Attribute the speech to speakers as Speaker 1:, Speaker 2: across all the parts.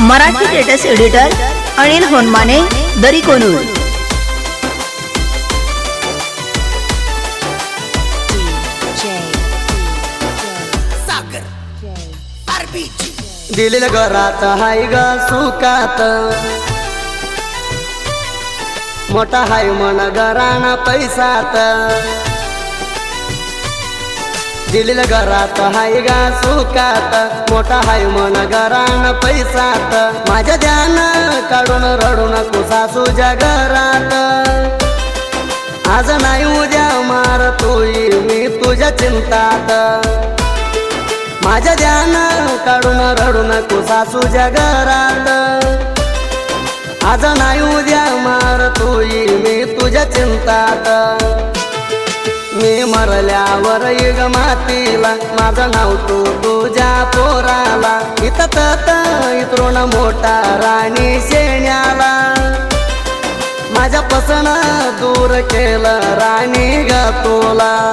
Speaker 1: Marathi latest editor Anil Honmane Dari Konur.
Speaker 2: दिलेल्या घरात हाय ग सुखात. मोठा हाय मन घराणा पैसात. दिलेलं घरात हाय गा सुखात. मोठा हाय मन घरान पैसात. माझ्या ध्यान काढून रडू कुसा सासूच्या घरात. आज नाही उद्या मार तोई मी तुझ्या चिंतात. माझ्या ध्यान काढून रडू कुसा सासूच्या घरात. आज नाही उद्या मार तोई मी तुझ्या चिंतात. मी मरल्यावर युग मातीला. माझं नाव तू तुझ्या पोराला. इथं तत मोठा राणी शेण्याला. माझ्या पसन दूर केलं राणी ग तुला.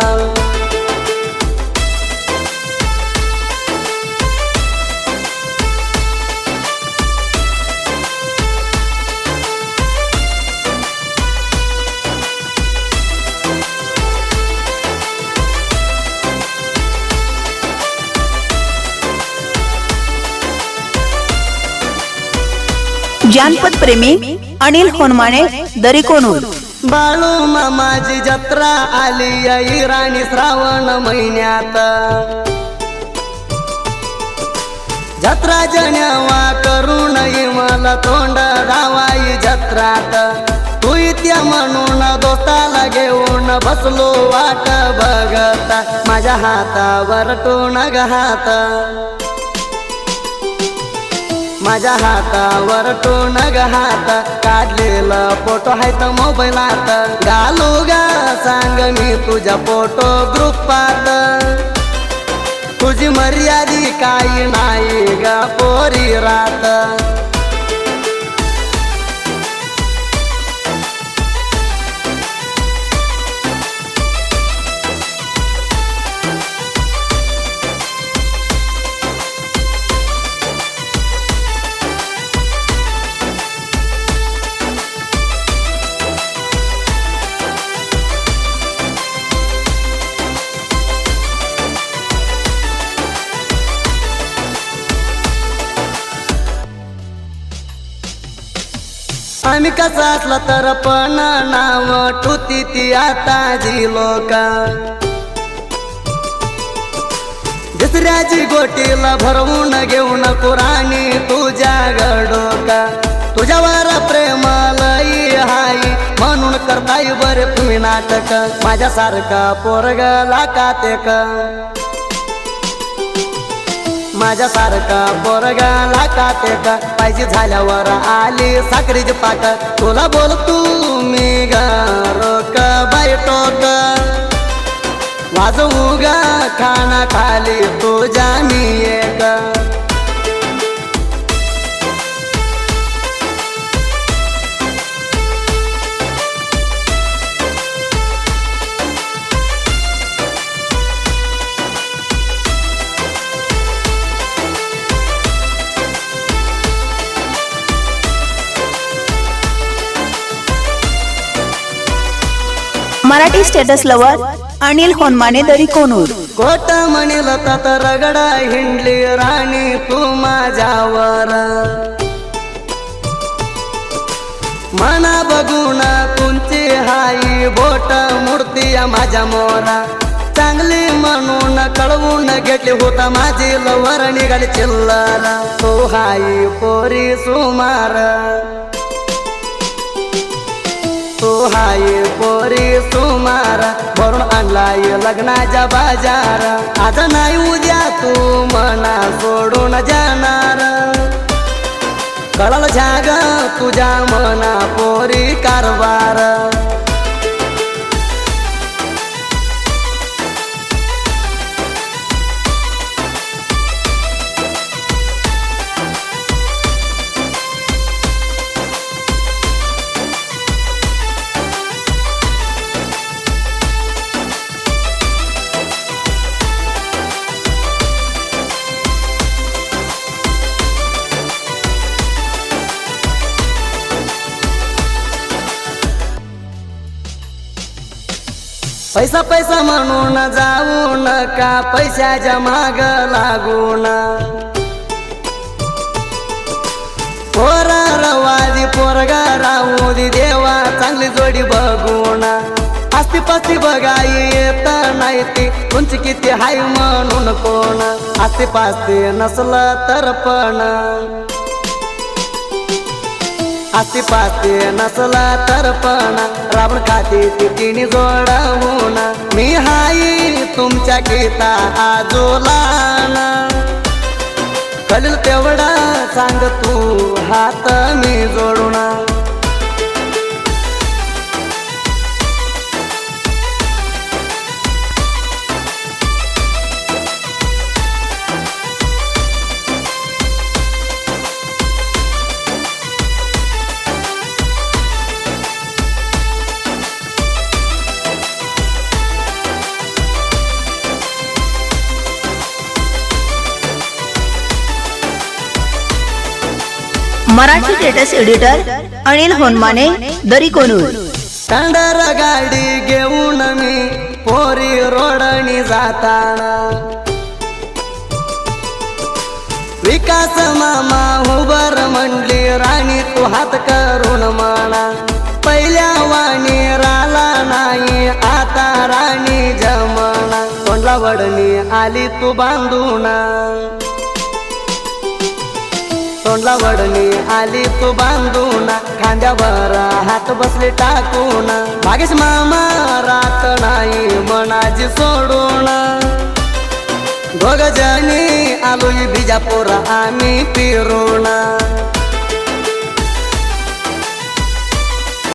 Speaker 1: जानपद प्रेमी अनिल होनमाने दरी
Speaker 2: बाळू मामाची जत्रा आली आई राणी श्रावण महिन्यात. जत्रा जन्यावा करून ये मला तोंड दावाई जत्रात. तू इत्या म्हणून दोस्ताला घेऊन बसलो वाट बघता. माझ्या हातावर टोण घात. माझ्या हातावर टोन हाता. काढलेलं फोटो आहे तर मोबाईल मोबाईलात घालू गा सांग मी तुझ्या फोटो ग्रुपात तुझी मर्यादी काही नाही ग पोरी रात. आम्ही कसं असलं तर पण नाव टुती ती आता जी लोक. दुसऱ्याची गोटीला भरवून घेऊन कुराणी तुझ्या गडोका तुझ्यावर प्रेम लई हाय म्हणून करताय बरे तुम्ही नाटक. माझ्यासारखा पोरगला का. माझ्यासारखा ते का पाहिजे झाल्यावर आली साखरीची पाक तुला बोल तू मी रोक बैठोक वाजवू गा खाना खाली तुझ्या मी एक.
Speaker 1: Marathi status lover Anil Honmane Dari Konur
Speaker 2: quote म्हणील तात रगडा हिंडली राणी तू माझ्यावर. मना बघून तुमची हाई बोट मूर्ती माझ्या मोरा. चांगली म्हणून कळवून घेतली होता माझी लवर निघाली चिल्लर. तो हाई पोरी सुमार. तू हाय पोरी सुमार. भरून आणलाय लग्नाच्या बाजार. आज नाही उद्या तू मना सोडून जाणार. कळल झाग तुझ्या मना पोरी कारभार. पैसा पैसा म्हणून जाऊ नका पैशाच्या माग लागून. पोर रवादी पोरगा राहू दे देवा चांगली जोडी बघून. आस्ती पास्ती बघाई येत नाही ती तुमची किती हाय म्हणून कोण? आस्ती पास्ती नसलं तर पण. आस्ती पास्ती नसला तर पण रावण खाती तिने तिने जोडवून. मी हाई तुमच्या गीता आजोला कळेल तेवढा सांग तू हात मी जोडून.
Speaker 1: Marathi latest editor Anil Honmane Dari Konur
Speaker 2: standard गाडी घेऊन मी पोरी रोडणी जाताना. विकास मामा उबर म्हणली राणी तू हात करून म्हणा. पहिल्या वाणी राला नाही आता राणी जमना. तोंडला वडणी आली तू बांधून तोंडला वडली आली तू बांधून खांद्यावर हात बसले टाकून. भागेश मामा रात नाही मनाची सोडून. दोघ जणी आलोय बिजापूर आम्ही फिरून.